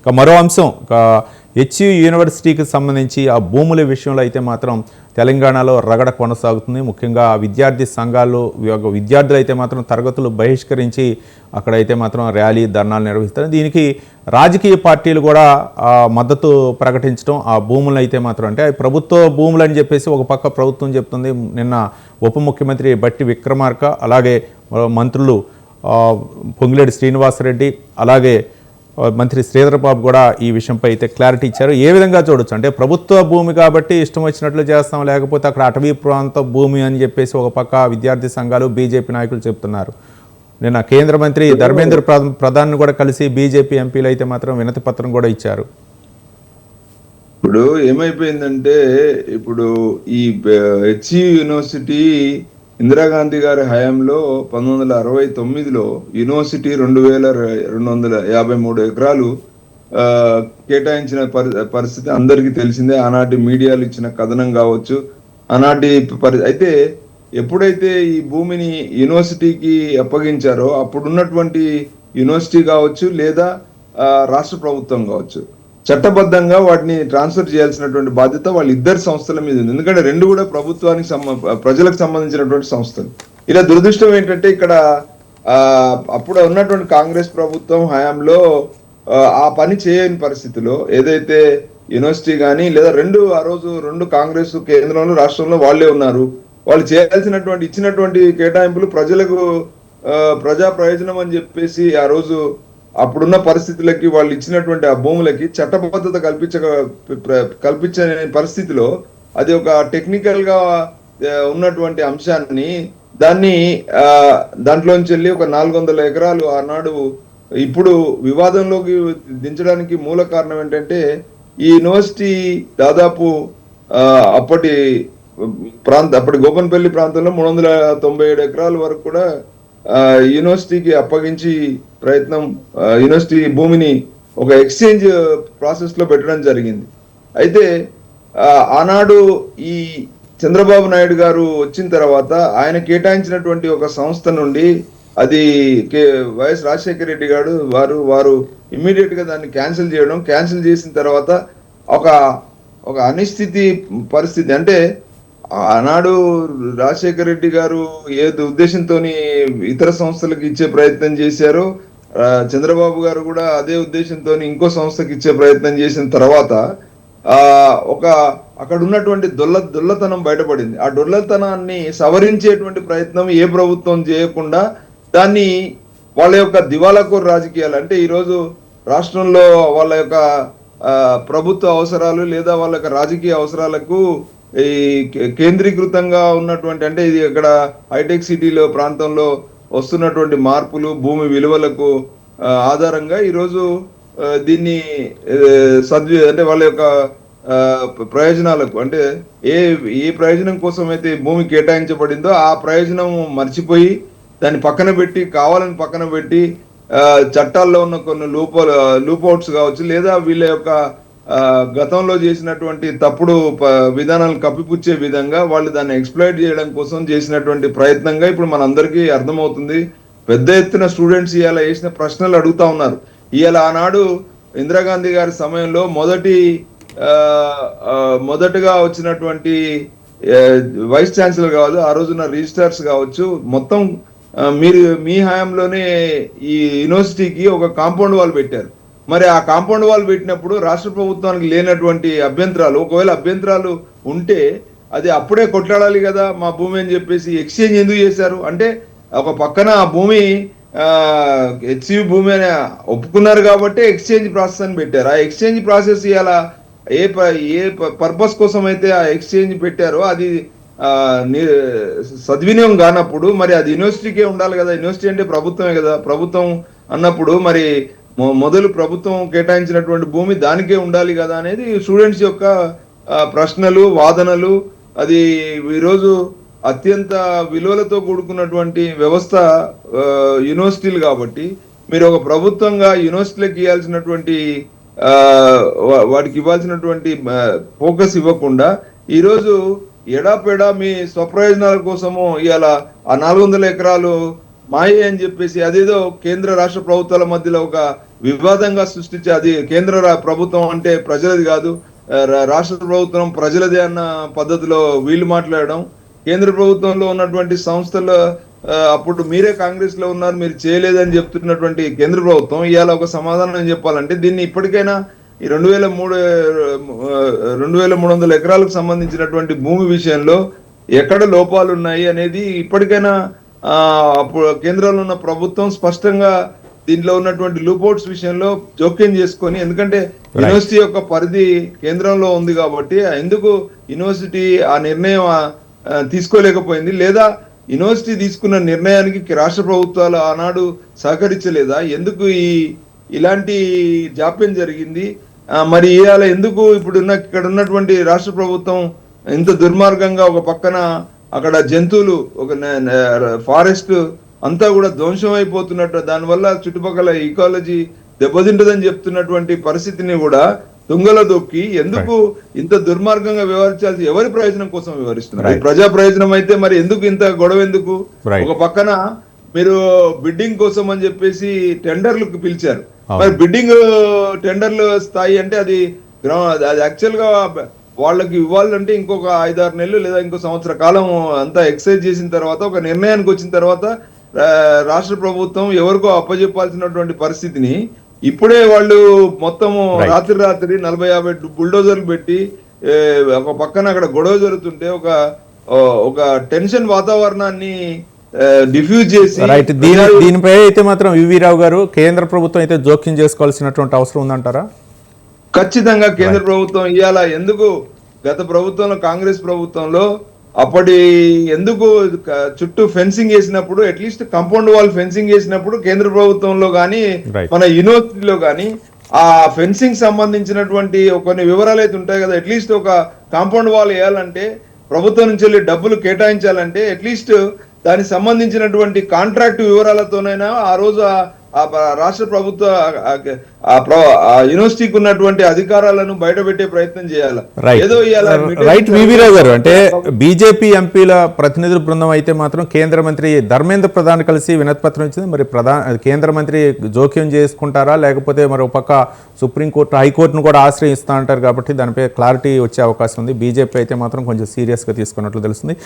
ఇక మరో అంశం ఇక హెచ్యు యూనివర్సిటీకి సంబంధించి ఆ భూముల విషయంలో అయితే మాత్రం తెలంగాణలో రగడ కొనసాగుతుంది. ముఖ్యంగా విద్యార్థి సంఘాలు విద్యార్థులు అయితే మాత్రం తరగతులు బహిష్కరించి అక్కడైతే మాత్రం ర్యాలీ ధర్నాలు నిర్వహిస్తారు. దీనికి రాజకీయ పార్టీలు కూడా మద్దతు ప్రకటించడం ఆ భూములను అయితే మాత్రం అంటే ప్రభుత్వ భూములు అని చెప్పేసి ఒక పక్క ప్రభుత్వం చెప్తుంది. నిన్న ఉప ముఖ్యమంత్రి బట్టి విక్రమార్క అలాగే మంత్రులు ఆ, శ్రీనివాసరెడ్డి అలాగే మంత్రి శ్రీధర్ బాబు కూడా ఈ విషయంపై అయితే క్లారిటీ ఇచ్చారు. ఏ విధంగా చూడొచ్చు? అంటే ప్రభుత్వ భూమి కాబట్టి ఇష్టం వచ్చినట్లు చేస్తాం లేకపోతే అక్కడ అటవీ ప్రాంత భూమి అని చెప్పేసి ఒక పక్క విద్యార్థి సంఘాలు బీజేపీ నాయకులు చెప్తున్నారు. నిన్న కేంద్ర మంత్రి ధర్మేంద్ర ప్ర- ప్రధాన్ కూడా కలిసి బీజేపీ ఎంపీలు అయితే మాత్రం వినతి పత్రం కూడా ఇచ్చారు. ఇప్పుడు ఏమైపోయిందంటే ఇప్పుడు ఈ హెచ్ యూనివర్సిటీ ఇందిరాగాంధీ గారి హయాంలో పంతొమ్మిది వందల అరవై తొమ్మిదిలో యూనివర్సిటీ రెండు వేల రెండు వందల యాభై మూడు ఎకరాలు కేటాయించిన పరి- పరిస్థితి అందరికీ తెలిసిందే. ఆనాటి మీడియాలు ఇచ్చిన కథనం కావచ్చు. ఆనాటి పరి అయితే ఎప్పుడైతే ఈ భూమిని యూనివర్సిటీకి అప్పగించారో అప్పుడున్నటువంటి యూనివర్సిటీ కావచ్చు లేదా రాష్ట్ర ప్రభుత్వం కావచ్చు చట్టబద్ధంగా వాటిని ట్రాన్స్ఫర్ చేయాల్సినటువంటి బాధ్యత వాళ్ళ ఇద్దరు సంస్థల మీద ఉంది. ఎందుకంటే రెండు కూడా ప్రభుత్వానికి ప్రజలకు సంబంధించినటువంటి సంస్థలు. ఇలా దురదృష్టం ఏంటంటే ఇక్కడ అప్పుడు ఉన్నటువంటి కాంగ్రెస్ ప్రభుత్వం హయాంలో ఆ, పని చేయని పరిస్థితిలో ఏదైతే యూనివర్సిటీ కానీ లేదా రెండు ఆ రోజు రెండు కాంగ్రెస్ కేంద్రంలో రాష్ట్రంలో వాళ్ళే ఉన్నారు. వాళ్ళు చేయాల్సినటువంటి ఇచ్చినటువంటి కేటాయింపులు ప్రజలకు ప్రజా ప్రయోజనం అని చెప్పేసి ఆ రోజు అప్పుడున్న పరిస్థితులకి వాళ్ళు ఇచ్చినటువంటి ఆ భూములకి చట్టబద్ధత కల్పించ కల్పించని పరిస్థితిలో అది ఒక టెక్నికల్గా ఉన్నటువంటి అంశాన్ని దాన్ని దాంట్లోంచి వెళ్ళి ఒక నాలుగు వందల ఎకరాలు ఆనాడు ఇప్పుడు వివాదంలోకి దించడానికి మూల కారణం ఏంటంటే ఈ యూనివర్సిటీ దాదాపు అప్పటి ప్రాంత అప్పటి గోపన్పల్లి ప్రాంతంలో మూడు వందల తొంభై ఏడు ఎకరాల వరకు కూడా యూనివర్సిటీకి అప్పగించి ప్రయత్నం యూనివర్సిటీ భూమిని ఒక ఎక్స్చేంజ్ ప్రాసెస్లో పెట్టడం జరిగింది. అయితే ఆనాడు ఈ చంద్రబాబు నాయుడు గారు వచ్చిన తర్వాత ఆయన కేటాయించినటువంటి ఒక సంస్థ నుండి అది కే వైఎస్ రాజశేఖర రెడ్డి గారు వారు వారు ఇమ్మీడియట్గా దాన్ని క్యాన్సిల్ చేయడం క్యాన్సిల్ చేసిన తర్వాత ఒక ఒక అనిశ్చితి పరిస్థితి అంటే ఆనాడు రాజశేఖర రెడ్డి గారు ఏ ఉద్దేశంతో ఇతర సంస్థలకు ఇచ్చే ప్రయత్నం చేశారో చంద్రబాబు గారు కూడా అదే ఉద్దేశంతో ఇంకో సంస్థకి ఇచ్చే ప్రయత్నం చేసిన తర్వాత ఆ ఒక అక్కడ ఉన్నటువంటి దొల్ల దొల్లతనం బయటపడింది. ఆ దొల్లతనాన్ని సవరించేటువంటి ప్రయత్నం ఏ ప్రభుత్వం చేయకుండా దాన్ని వాళ్ళ యొక్క దివాలాకోరు రాజకీయాలు అంటే ఈరోజు రాష్ట్రంలో వాళ్ళ యొక్క ప్రభుత్వ అవసరాలు లేదా వాళ్ళ యొక్క రాజకీయ అవసరాలకు ఈ కే- కేంద్రీకృతంగా ఉన్నటువంటి అంటే ఇది ఇక్కడ హైటెక్ సిటీలో ప్రాంతంలో వస్తున్నటువంటి మార్పులు భూమి విలువలకు ఆధారంగా ఈరోజు దీన్ని సద్వి అంటే వాళ్ళ యొక్క ప్రయోజనాలకు అంటే ఏ ఏ ప్రయోజనం కోసం అయితే భూమి కేటాయించబడిందో ఆ ప్రయోజనం మర్చిపోయి దాన్ని పక్కన పెట్టి కావాలని పక్కన పెట్టి చట్టాల్లో ఉన్న కొన్ని లూప అవుట్స్ కావచ్చు లేదా వీళ్ళ యొక్క గతంలో చేసినటువంటి తప్పుడు ప- విధానాలను కప్పిపుచ్చే విధంగా వాళ్ళు దాన్ని ఎక్స్ప్లైట్ చేయడం కోసం చేసినటువంటి ప్రయత్నంగా ఇప్పుడు మనందరికీ అర్థమవుతుంది. పెద్ద ఎత్తున స్టూడెంట్స్ ఇవాళ వేసిన ప్రశ్నలు అడుగుతా ఉన్నారు. ఇవాళ ఆనాడు ఇందిరాగాంధీ గారి సమయంలో మొదటి మొదటగా వచ్చినటువంటి వైస్ ఛాన్సలర్ కావచ్చు ఆ రోజున రిజిస్టర్స్ కావచ్చు మొత్తం మీరు మీ హయాంలోనే ఈ యూనివర్సిటీకి ఒక కాంపౌండ్ వాల్ పెట్టారు. మరి ఆ కాంపౌండ్ వాల్ పెట్టినప్పుడు రాష్ట్ర ప్రభుత్వానికి లేనటువంటి అభ్యంతరాలు ఒకవేళ అభ్యంతరాలు ఉంటే అది అప్పుడే కొట్లాడాలి కదా మా భూమి అని చెప్పేసి ఎక్స్చేంజ్ ఎందుకు చేశారు? అంటే ఒక పక్కన ఆ భూమి హెచ్సివి భూమి అని ఒప్పుకున్నారు కాబట్టి ఎక్స్చేంజ్ ప్రాసెస్ అని పెట్టారు. ఆ ఎక్స్చేంజ్ ప్రాసెస్ ఇలా ఏ ప- ఏ పర్పస్ కోసం అయితే ఆ ఎక్స్చేంజ్ పెట్టారో అది సద్వినియోగం కానప్పుడు మరి అది యూనివర్సిటీకే ఉండాలి కదా యూనివర్సిటీ అంటే ప్రభుత్వమే కదా ప్రభుత్వం అన్నప్పుడు మరి మొదలు ప్రభుత్వం కేటాయించినటువంటి భూమి దానికే ఉండాలి కదా అనేది స్టూడెంట్స్ యొక్క ప్రశ్నలు వాదనలు అది ఈరోజు అత్యంత విలువలతో కూడుకున్నటువంటి వ్యవస్థ యూనివర్సిటీలు కాబట్టి మీరు ఒక ప్రభుత్వంగా యూనివర్సిటీలకు ఇవ్వాల్సినటువంటి వాటికి ఇవ్వాల్సినటువంటి ఫోకస్ ఇవ్వకుండా ఈరోజు ఎడాపెడా మీ స్వప్రయోజనాల కోసము ఇవాళ ఆ నాలుగు వందల ఎకరాలు మాయే అని చెప్పేసి అదేదో కేంద్ర రాష్ట్ర ప్రభుత్వాల మధ్యలో ఒక వివాదంగా సృష్టించి అది కేంద్ర ప్రభుత్వం అంటే ప్రజలది కాదు రా- రాష్ట్ర ప్రభుత్వం ప్రజలదే అన్న పద్ధతిలో వీళ్ళు మాట్లాడడం కేంద్ర ప్రభుత్వంలో ఉన్నటువంటి సంస్థల అప్పుడు మీరే కాంగ్రెస్లో ఉన్నారు మీరు చేయలేదని చెప్తున్నటువంటి కేంద్ర ప్రభుత్వం ఇవాళ ఒక సమాధానం చెప్పాలంటే దీన్ని ఇప్పటికైనా ఈ రెండు వేల మూడు రెండు వేల మూడు వందల ఎకరాలకు సంబంధించినటువంటి భూమి విషయంలో ఎక్కడ లోపాలు ఉన్నాయి అనేది ఇప్పటికైనా అప్పుడు కేంద్రంలో ఉన్న ప్రభుత్వం స్పష్టంగా దీంట్లో ఉన్నటువంటి లూపోట్స్ విషయంలో జోక్యం చేసుకొని ఎందుకంటే యూనివర్సిటీ యొక్క పరిధి కేంద్రంలో ఉంది కాబట్టి ఎందుకు యూనివర్సిటీ ఆ నిర్ణయం తీసుకోలేకపోయింది? లేదా యూనివర్సిటీ తీసుకున్న నిర్ణయానికి రాష్ట్ర ప్రభుత్వాలు ఆనాడు సహకరించలేదా? ఎందుకు ఈ ఇలాంటి జాప్యం జరిగింది? మరి ఇవాళ ఎందుకు ఇప్పుడున్న ఇక్కడ ఉన్నటువంటి రాష్ట్ర ప్రభుత్వం ఇంత దుర్మార్గంగా ఒక పక్కన అక్కడ జంతువులు ఒక ఫారెస్ట్ అంతా కూడా ధ్వంసం అయిపోతున్నట్టు దానివల్ల చుట్టుపక్కల ఈకాలజీ దెబ్బతింటదని చెప్తున్నటువంటి పరిస్థితిని కూడా తుంగలో దొక్కి ఎందుకు ఇంత దుర్మార్గంగా వ్యవహరించాల్సి ఎవరి ప్రయోజనం కోసం వ్యవహరిస్తున్నారు? ప్రజా ప్రయోజనం అయితే మరి ఎందుకు ఇంత గొడవ ఎందుకు. ఒక పక్కన మీరు బిడ్డింగ్ కోసం అని చెప్పేసి టెండర్లకు పిలిచారు. మరి బిడ్డింగ్ టెండర్ల స్థాయి అంటే అది అది యాక్చువల్గా వాళ్ళకి ఇవ్వాలంటే ఇంకొక ఐదారు నెలలు లేదా ఇంకో సంవత్సర కాలం అంతా ఎక్సైజ్ చేసిన తర్వాత ఒక నిర్ణయానికి వచ్చిన తర్వాత రాష్ట్ర ప్రభుత్వం ఎవరికో అప్పజెప్పాల్సినటువంటి పరిస్థితిని ఇప్పుడే వాళ్ళు మొత్తము Right. రాత్రి రాత్రి నలభై యాభై బుల్డోజర్లు పెట్టి ఒక పక్కన అక్కడ గొడవ జరుగుతుంటే ఒక ఒక టెన్షన్ వాతావరణాన్ని డిఫ్యూజ్ చేసి రైట్ దీని దీనిపై అయితే మాత్రం రావు గారు కేంద్ర ప్రభుత్వం అయితే జోక్యం చేసుకోవాల్సినటువంటి అవసరం ఉందంటారా? ఖచ్చితంగా కేంద్ర ప్రభుత్వం ఇవాళ ఎందుకు? గత ప్రభుత్వంలో కాంగ్రెస్ ప్రభుత్వంలో అప్పటి ఎందుకు చుట్టూ ఫెన్సింగ్ వేసినప్పుడు అట్లీస్ట్ కాంపౌండ్ వాల్ ఫెన్సింగ్ వేసినప్పుడు కేంద్ర ప్రభుత్వంలో కానీ. మన యూనివర్సిటీలో కానీ ఆ ఫెన్సింగ్ సంబంధించినటువంటి కొన్ని వివరాలు అయితే ఉంటాయి కదా అట్లీస్ట్ ఒక కాంపౌండ్ వాల్ వేయాలంటే ప్రభుత్వం నుంచి వెళ్ళి డబ్బులు కేటాయించాలంటే అట్లీస్ట్ దానికి సంబంధించినటువంటి కాంట్రాక్ట్ వివరాలతోనైనా ఆ రోజు ఆ- రాష్ట్ర ప్రభుత్వ యూనివర్సిటీకి ఉన్నటువంటి అధికారాలను బయటపెట్టే ప్రయత్నం చేయాలి? ఏదో ఇవాళ రైట్ గారు అంటే బీజేపీ ఎంపీల ప్రతినిధుల బృందం అయితే మాత్రం కేంద్ర మంత్రి ధర్మేంద్ర ప్రధాన్ కలిసి వినతిపత్రం ఇచ్చింది. మరి ప్రధాన కేంద్ర మంత్రి జోక్యం చేసుకుంటారా? లేకపోతే మరి ఒక పక్క సుప్రీంకోర్టు హైకోర్టును కూడా ఆశ్రయిస్తా అంటారు కాబట్టి దానిపై క్లారిటీ వచ్చే అవకాశం ఉంది. బీజేపీ అయితే మాత్రం కొంచెం సీరియస్గా తీసుకున్నట్లు తెలుస్తుంది.